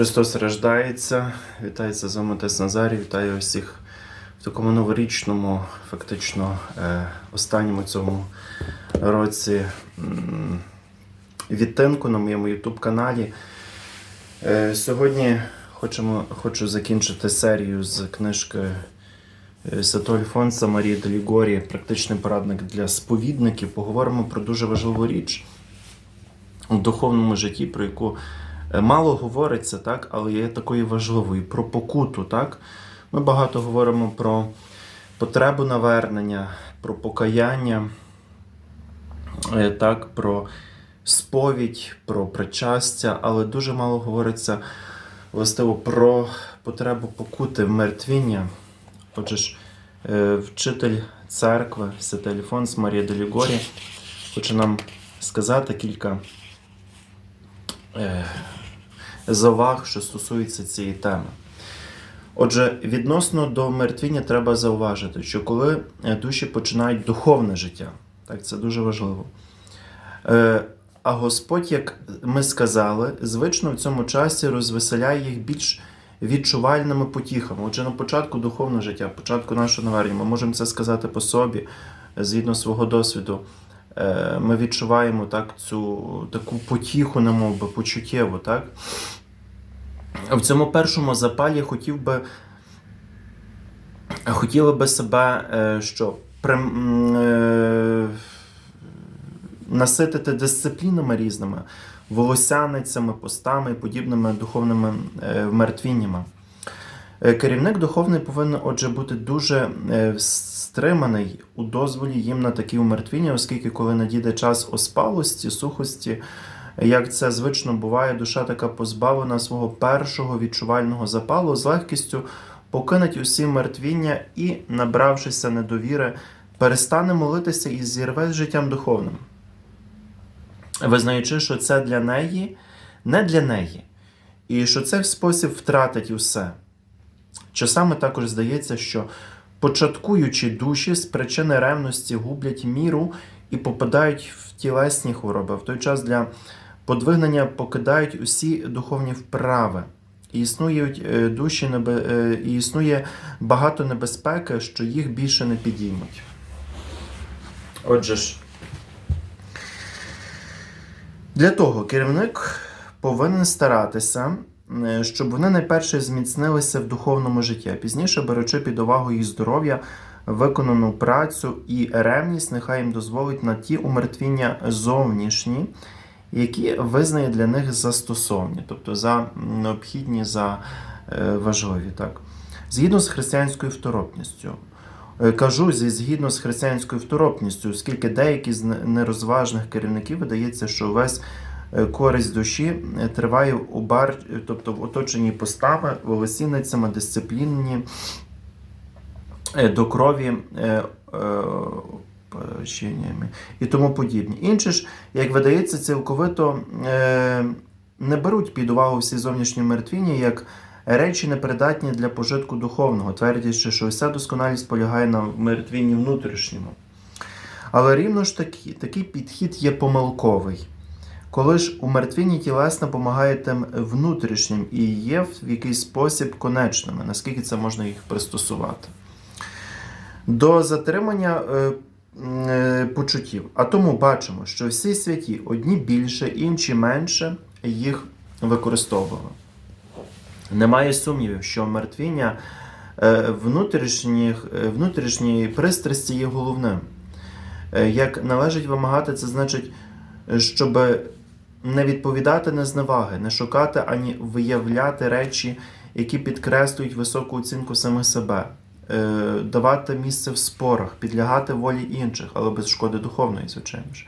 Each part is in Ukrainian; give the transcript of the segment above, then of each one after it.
Христос рождається. Вітається з вами Отець Назарій. Вітаю всіх в такому новорічному, фактично, е, останньому цьому році відтинку на моєму YouTube каналі. Е, Сьогодні хочемо, хочу закінчити серію з книжки е, Святого Альфонса Марії Делігорі Практичний порадник для сповідників. Поговоримо про дуже важливу річ у духовному житті, про яку мало говориться, так, але є такою важливою про покуту. Так? Ми багато говоримо про потребу навернення, про покаяння, е, так, про сповідь, про причастя, але дуже мало говориться властиво про потребу покути, вмертвіння. Отже ж, е, вчитель церкви Святий Альфонс Марія Делігорі хоче нам сказати кілька е, заваг, що стосується цієї теми. Отже, відносно до мертвіння треба зауважити, що коли е, душі починають духовне життя, так це дуже важливо. Е, а Господь, як ми сказали, звично в цьому часі розвеселяє їх більш відчувальними потіхами. Отже, на початку духовного життя, початку нашого навернення, ми можемо це сказати по собі, згідно свого досвіду. Е, Ми відчуваємо так, цю таку потіху, немов би, почуттєву, так? В цьому першому запалі хотів би, хотіли би себе е, що, при, е, наситити дисциплінами різними, волосяницями, постами і подібними духовними е, вмертвіннями. Е, Керівник духовний повинен, отже, бути дуже е, стриманий у дозволі їм на такі умертвіння, оскільки, коли надійде час оспалості, сухості, як це звично буває, душа така позбавлена свого першого відчувального запалу, з легкістю покинуть усі мертвіння і, набравшися недовіри, перестане молитися і зірве з життям духовним, визнаючи, що це для неї, не для неї, і що це в спосіб втратить усе. Часами також здається, що початкуючі душі з причини ревності гублять міру і попадають в тілесні хвороби. В той час для подвигнення покидають усі духовні вправи. І існують е, душі е, і існує багато небезпеки, що їх більше не підіймуть. Отже ж, для того керівник повинен старатися, е, щоб вони найперше зміцнилися в духовному житті, а пізніше, беручи під увагу їх здоров'я, виконану працю і ревність, нехай їм дозволить на ті умертвіння зовнішні, які визнає для них застосовні, тобто за необхідні, за е, важливі. Так? Згідно з християнською второпністю. Е, Кажу згідно з християнською второпністю, оскільки деякі з нерозважних керівників видається, що весь е, користь душі триває у бар, тобто в оточенні постами, волосіницями, дисциплінні, до крові. І тому подібні. Інші ж, як видається, цілковито е, не беруть під увагу всі зовнішні мертвіння як речі непридатні для пожитку духовного, твердячи, що вся досконалість полягає на мертвінні внутрішньому. Але рівно ж таки, такий підхід є помилковий. Коли ж у мертвінні тілесне помагає тим внутрішнім і є в якийсь спосіб конечними, наскільки це можна їх пристосувати. До затримання е, почуттів. А тому бачимо, що всі святі одні більше, інші менше їх використовували. Немає сумнівів, що мертвіння е, е, внутрішньої пристрасті є головним. Е, Як належить вимагати, це значить, е, щоб не відповідати на зневаги, не шукати ані виявляти речі, які підкреслюють високу оцінку самих себе, е, давати місце в спорах, підлягати волі інших, але без шкоди духовної, звичайно ж.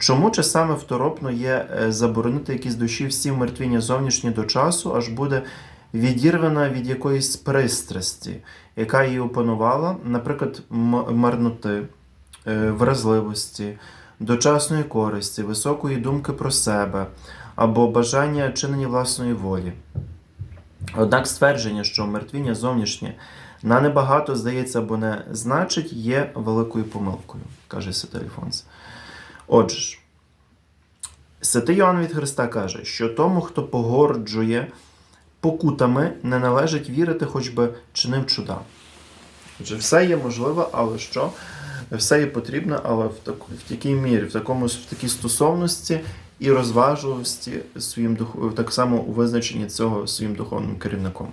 Чому часами второпно є е, заборонити якісь душі всі мертвіння зовнішні до часу, аж буде відірвана від якоїсь пристрасті, яка її опанувала, наприклад, марноти, е, вразливості, дочасної користі, високої думки про себе або бажання чинення власної волі. Однак ствердження, що мертвіння зовнішнє на небагато здається або не значить, є великою помилкою, каже Святий Альфонс. Отже ж, Святий Йоанн від Христа каже, що тому, хто погорджує покутами не належить вірити, хоч би чинив чуда. Отже, все є можливе, але що? Все є потрібно, але в, так, в такій мірі, в, такому, в такій стосовності і розважливості своїм так само у визначенні цього своїм духовним керівником.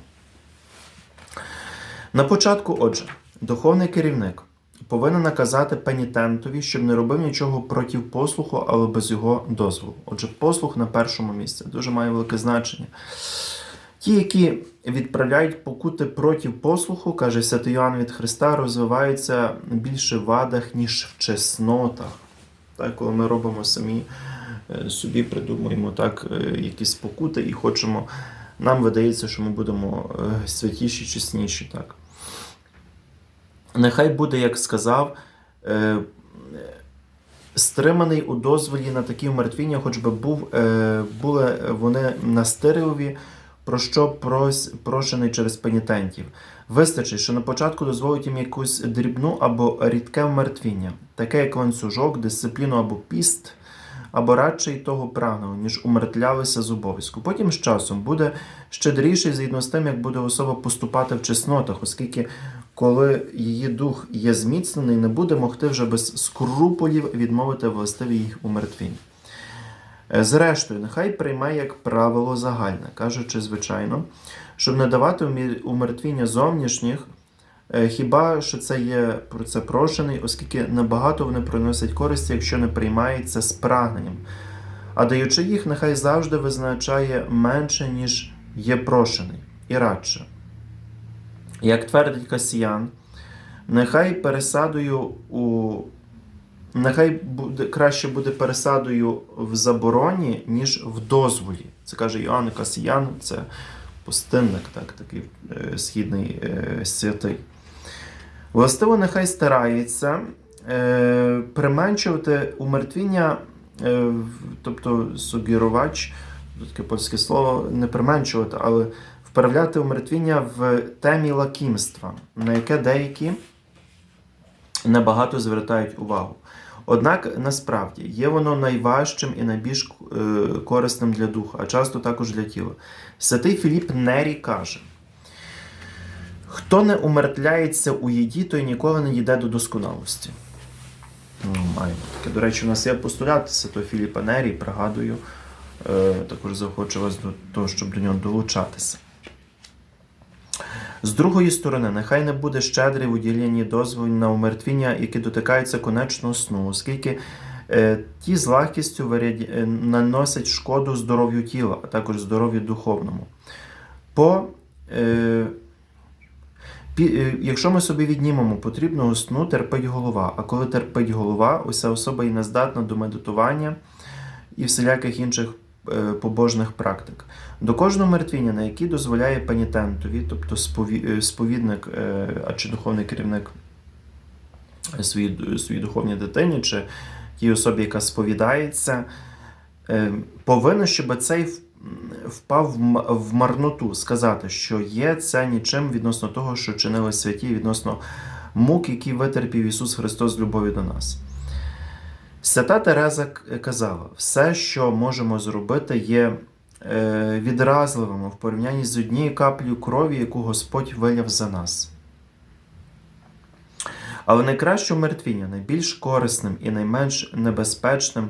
На початку, отже, духовний керівник повинен наказати пенітентові, щоб не робив нічого проти послуху, але без його дозволу. Отже, послух на першому місці дуже має велике значення. Ті, які відправляють покути проти послуху, каже Святий Йоанн від Христа, розвиваються більше в вадах, ніж в чеснотах. Так, коли ми робимо самі е, собі, придумуємо так е, якісь покути і хочемо, нам видається, що ми будемо е, святіші, чесніші. Так. Нехай буде, як сказав, е, стриманий у дозволі на такі вмертвіння, хоч би був, е, були вони настирливі, про що прос, прошений через пенітентів. Вистачить, що на початку дозволить їм якусь дрібну або рідке вмертвіння, таке як ланцюжок, дисципліну або піст, або радше й того прагнули, ніж умертвлялися з обов'язку. Потім з часом буде щедріший згідно з тим, як буде особа поступати в чеснотах, оскільки коли її дух є зміцнений, не буде могти вже без скрупулів відмовити властиві їх умертвінь. Е, Зрештою, нехай прийме як правило загальне, кажучи, звичайно, щоб не давати умертвіння зовнішніх, хіба що це є про це прошений, оскільки небагато вони приносять користі, якщо не приймається з прагненням. А даючи їх, нехай завжди визначає менше, ніж є прошений, і радше. Як твердить Касіян, нехай пересадою у Нехай буде краще буде пересадою в забороні, ніж в дозволі. Це каже Іоанн Касіян, це пустинник, так, такий е, східний е, святий. Властиво, нехай старається е, применшувати умертвіння, е, тобто субірувач, тут таке польське слово, не применшувати, але вправляти умертвіння в темі лакімства, на яке деякі небагато звертають увагу. Однак насправді є воно найважчим і найбільш е, корисним для духа, а часто також для тіла. Святий Філіп Нері каже: хто не умертвляється у їді, той ніколи не дійде до досконалості. Ну, маємо таке. До речі, у нас є постулят Святого Філіпа Нері, пригадую, е, також захочу вас до того, щоб до нього долучатися. З другої сторони, нехай не буде щедрий в уділенні дозволів на умертвіння, які дотикаються конечного сну, оскільки е, ті з легкістю виряд- е, наносять шкоду здоров'ю тіла, а також здоров'ю духовному. По, е, якщо ми собі віднімемо потрібного сну, терпить голова. А коли терпить голова, уся особа і не здатна до медитування і всіляких інших е, побожних практик. До кожного мертвіння, на який дозволяє пенітентові, тобто е, сповідник е, а чи духовний керівник е, своїй, своїй духовній дитині, чи тій особі, яка сповідається, е, повинен, щоб цей впав в марноту, сказати, що є це нічим відносно того, що чинили святі, відносно мук, які витерпів Ісус Христос з любові до нас. Свята Тереза казала: все, що можемо зробити, є е, відразливими в порівнянні з однією каплею крові, яку Господь виляв за нас. Але найкраще мертвіння, найбільш корисним і найменш небезпечним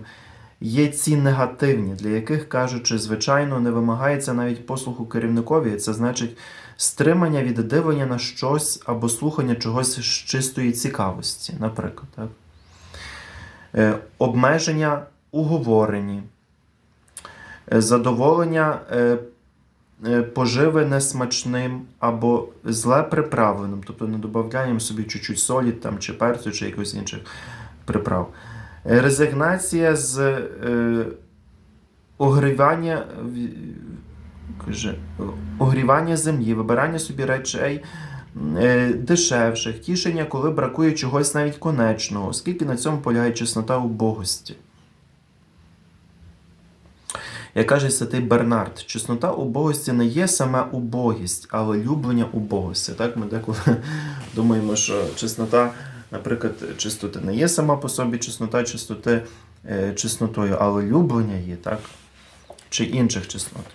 є ці негативні, для яких, кажучи, звичайно, не вимагається навіть послуху керівникові. Це значить стримання від дивлення на щось або слухання чогось з чистої цікавості, наприклад. Так? Е, обмеження у говоренні, е, задоволення е, е, поживи несмачним або зле приправленим, тобто не додаємо собі чуть-чуть солі там, чи перцю, чи якихось інших приправ. Е, Резигнація з е, огрівання, каже, огрівання землі, вибирання собі речей е, дешевших, тішення, коли бракує чогось навіть конечного, оскільки на цьому полягає чеснота убогості. Як каже святий Бернард, чеснота убогості не є саме убогість, але люблення убогості. Так, ми деколи думаємо, що чеснота, наприклад, чистоти не є сама по собі чеснота чистоти е, чеснотою, але люблення є, так? Чи інших чеснот.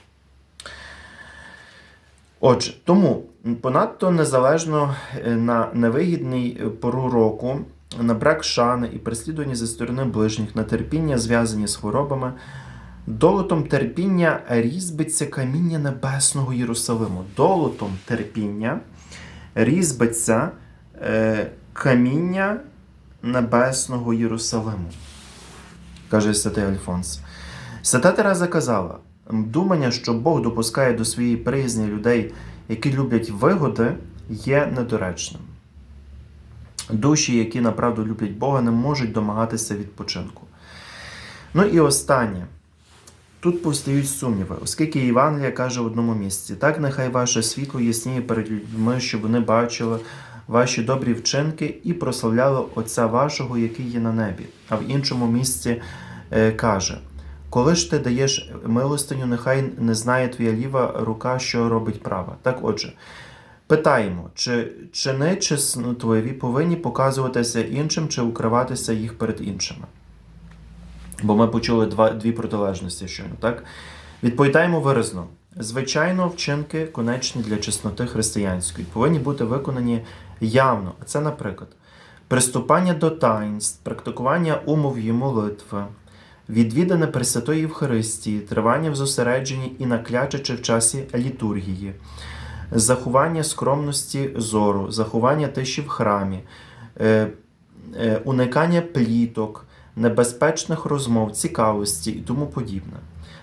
Отже, тому понадто незалежно е, на невигідний пору року, на брак шани і переслідування зі сторони ближніх, на терпіння, зв'язані з хворобами, долотом терпіння різьбиться каміння небесного Єрусалиму. Долотом терпіння різьбиться е, каміння небесного Єрусалиму, каже святий Альфонс. Свята Тереза казала: думання, що Бог допускає до своєї приязні людей, які люблять вигоди, є недоречним. Душі, які направду люблять Бога, не можуть домагатися відпочинку. Ну і останнє. Тут повстають сумніви, оскільки Євангелія каже в одному місці: так нехай ваше світло ясніє перед людьми, щоб вони бачили ваші добрі вчинки і прославляли Отця вашого, який є на небі. А в іншому місці е, каже: коли ж ти даєш милостиню, нехай не знає твоя ліва рука, що робить права. Так отже, питаємо, чи чини чеснотливі повинні показуватися іншим чи укриватися їх перед іншими? Бо ми почули два, дві протилежності щойно, так? Відповідаємо виразно. Звичайно, вчинки конечні для чесноти християнської повинні бути виконані явно. А це, наприклад, приступання до таїнств, практикування умов і молитви, відвідане Пресвятої Євхаристії, тривання в зосередженні і наклячачи в часі літургії, заховання скромності зору, заховання тиші в храмі, е, е, уникання пліток, небезпечних розмов, цікавості і тому подібне.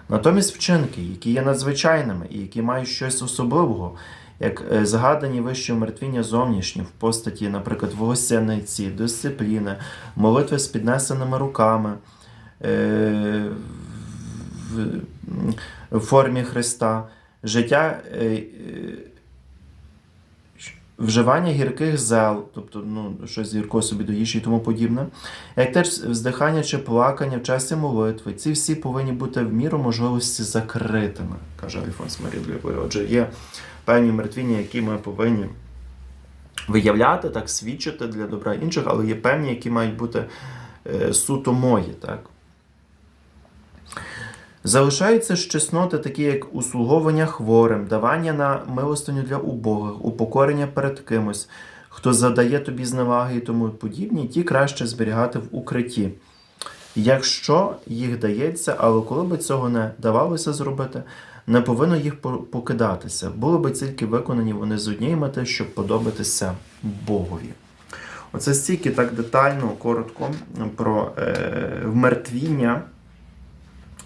Натомість вчинки, які є надзвичайними і які мають щось особливого, як е, згадані вище умертвіння зовнішні в постаті, наприклад, волосяниці, дисципліни, молитви з піднесеними руками е, в, в формі Христа, життя. Вживання гірких зел, тобто ну, щось гірко собі до їжі і тому подібне, як теж вздихання чи плакання в часі молитви, ці всі повинні бути в міру можливості закритими, каже Альфонс Глібові. Отже, є певні мертвіння, які ми повинні виявляти, так, свідчити для добра інших, але є певні, які мають бути е, суто мої. Так? Залишаються ж чесноти, такі як услуговування хворим, давання на милостиню для убогих, упокорення перед кимось, хто задає тобі зневаги і тому подібні, ті краще зберігати в укритті. Якщо їх дається, але коли би цього не давалося зробити, не повинно їх покидатися. Були би тільки виконані вони з однієї мети, щоб подобатися Богові. Оце стільки так детально, коротко про е, вмертвіння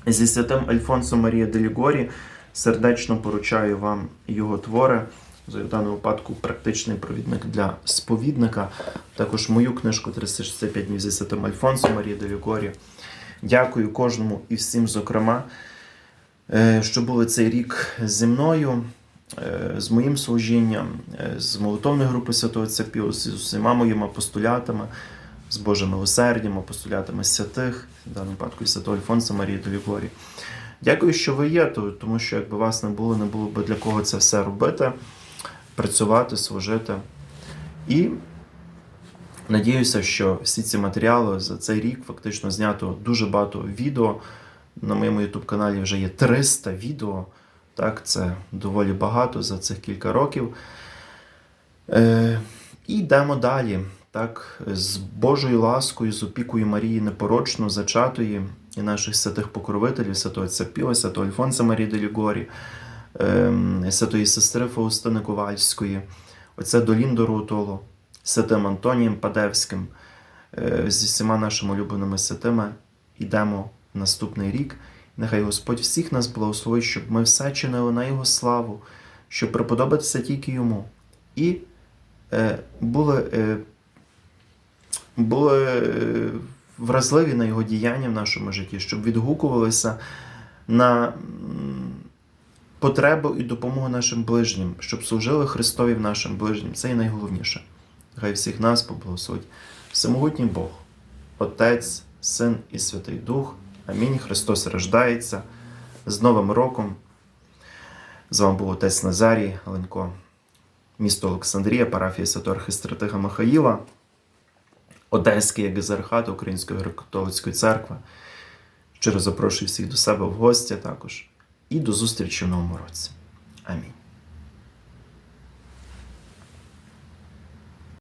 зі святим Альфонсом Марія Делігорі. Сердечно поручаю вам його твори. В даному випадку практичний провідник для сповідника. Також мою книжку 365 днів зі святим Альфонсом Марія Делігорі. Дякую кожному і всім, зокрема, е, що були цей рік зі мною, е, з моїм служінням, е, з молитовної групи Святого Отця Піо, з усіма моїми апостолятами, з Божим милосердям, апостолятами святих, в даному випадку і Святого Альфонса Марії Делігорі. Дякую, що ви є, то- тому що якби вас не було, не було б для кого це все робити, працювати, служити. І надіюся, що всі ці матеріали за цей рік фактично знято дуже багато відео. На моєму YouTube каналі вже є 300 відео. Так, це доволі багато за цих кілька років. Е, і йдемо далі. Так, з Божою ласкою, з опікою Марії непорочно зачатої і наших святих покровителів, святого Отця Піла, святого Альфонса Марії Делігорі, ем, святої сестри Фаустини Ковальської, отця Доліндо Рутоло, святим Антонієм Падевським, е, зі всіма нашими улюбленими святими йдемо в наступний рік. Нехай Господь всіх нас благословить, щоб ми все чинили на Його славу, щоб приподобатися тільки Йому. І е, були, е, були е, вразливі на Його діяння в нашому житті, щоб відгукувалися на потребу і допомогу нашим ближнім, щоб служили Христові в нашим ближнім. Це і найголовніше. Хай всіх нас поблагословить. Всемогутній Бог, Отець, Син і Святий Дух. Амінь. Христос рождається. З Новим роком. З вами був отець Назарій Галенко, місто Олександрія, парафія Святого Архистратига Михаїла, Одеський екзархат Української греко-католицької церкви. Щиро запрошую всіх до себе в гості також. І до зустрічі в новому році. Амінь.